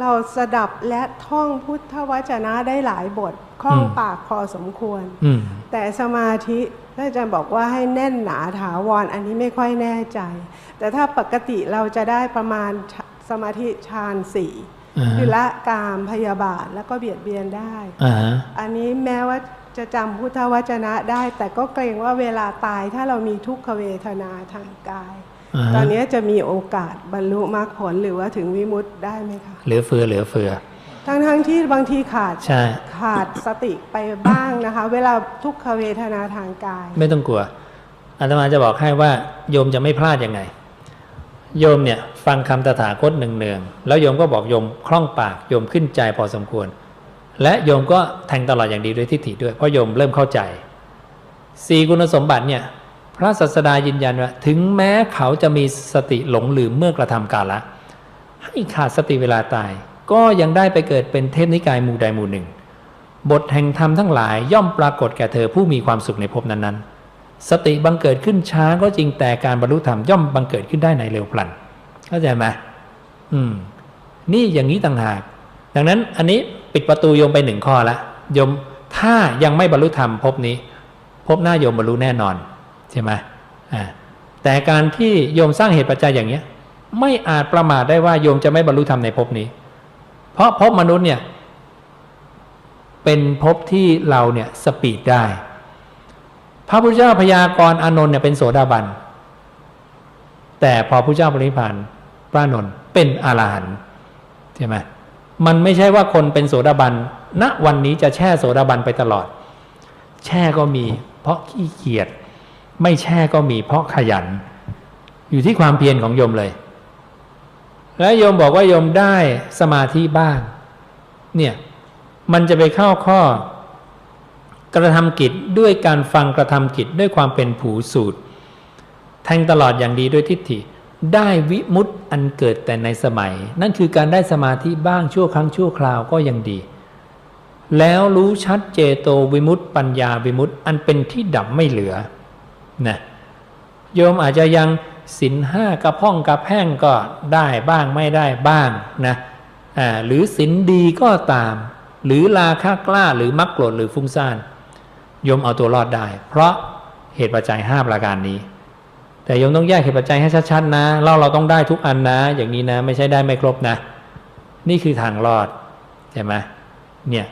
เราสดับและท่องพุทธวจนะได้หลายบทคล่องอืมปากพอสมควรอืมแต่สมาธิท่านอาจารย์บอกว่าให้แน่นหนาถาวรอันนี้ไม่ค่อยแน่ใจ แต่ถ้าปกติเราจะได้ประมาณฌสมาธิฌานสี่อ่าฮะคือละกามพยาบาทแล้วก็เบียดเบียนได้อ่าฮะอันนี้แม้ว่าจะจำพุทธวจนะได้ แต่ก็เกรงว่าเวลาตายถ้าเรามีทุกขเวทนาทางกายอ่า ตอฮะนนี้จะมีโอกาสบรรลุมรรคผลหรือว่าถึงวิมุตติได้ไหมคะเหลือเฟือเหลือเฟือทั้งทั้งๆที่บางทีขาดใช่ขาดสติไปบ้างนะคะ เวลาทุกขเวทนาทางกาย ไม่ต้องกลัวอาตมาจะบอกให้ว่าโยมจะไม่พลาดยังไง โยมเนี่ยฟังคำตถาคตหนึ่งเนืองๆแล้วโยมก็บอกโยมคล่องปากโยมขึ้นใจพอสมควร และโยมก็แทงตลอดอย่างดีด้วยทิฏฐิด้วยเพราะโยมเริ่มเข้าใจสี่คุณสมบัติเนี่ยพ ระศาสดายืนยันว่า ถึงแม้เขาจะมีสติหลงลืมเมื่อกระทำกาละให้ขาดสติเวลาตาย ก็ยังได้ไปเกิดเป็นเทพนิกายหมู่ใดหมู่หนึ่ง บทแห่งธรรมทั้งหลายย่อมปรากฏแก่เธอผู้มีความสุขในภพนั้นๆ สติบังเกิดขึ้นช้าก็จริงแต่การบรรลุธรรมย่อมบังเกิดขึ้นได้ในเร็วพลันเข้าใจไหมอืม นี่อย่างนี้ต่างหาก ดังนั้นอันนี้ปิดประตูโยมไปหนึ่งข้อละโยมถ้ายังไม่บรรลุธรรมภพนี้ภพหน้าโยมบรรลุแน่นอน ใช่ไหมอ่าแต่การที่โยมสร้างเหตุปัจจัยอย่างเนี้ย ไม่อาจประมาทได้ว่าโยมจะไม่บรรลุธรรมในภพนี้ เพราะภพมนุษย์เนี่ยเป็นภพที่เราเนี่ยสปีดได้ พระพุทธเจ้าพยากรณ์อานนท์เนี่ยเป็นโสดาบัน แต่พอพระเจ้าปรินิพานพระนนท์เป็นอรหันต์ใช่ไหมมันไม่ใช่ว่าคนเป็นโสดาบันณวันนี้จะแช่โสดาบันไปตลอด แช่ก็มี เพราะขี้เกียจ ไม่แช่ก็มีเพราะขยัน อยู่ที่ความเพียรของโยมเลย และโยมบอกว่าโยมได้สมาธิบ้าง เนี่ยมันจะไปเข้าข้อ กระทำกิจด้วยการฟังกระทำกิจด้วยความเป็นผูสูตร แทงตลอดอย่างดีด้วยทิฏฐิ ได้วิมุตติอันเกิดแต่ในสมัย นั่นคือการได้สมาธิบ้างชั่วครั้งชั่วคราวก็ยังดี แล้วรู้ชัดเจโตวิมุตติปัญญาวิมุตติอันเป็นที่ดับไม่เหลือ นะโยมอาจจะยังสินห้ากระพ่องกระแพ่งก็ได้บ้างไม่ได้บ้างนะอ่าหรือสินดีก็ตาม หรือราคะกล้าหรือมักโกรธหรือฟุ้งซ่านโยมเอาตัวรอดได้ เพราะเหตุปัจจัยห้าประการนี้ แต่โยมต้องแยกเหตุปัจจัยให้ชัดๆนะเราเราต้องได้ทุกอันนะ อย่างนี้นะ ไม่ใช่ได้ไม่ครบนะ นี่คือทางรอดใช่ไหมเนี่ย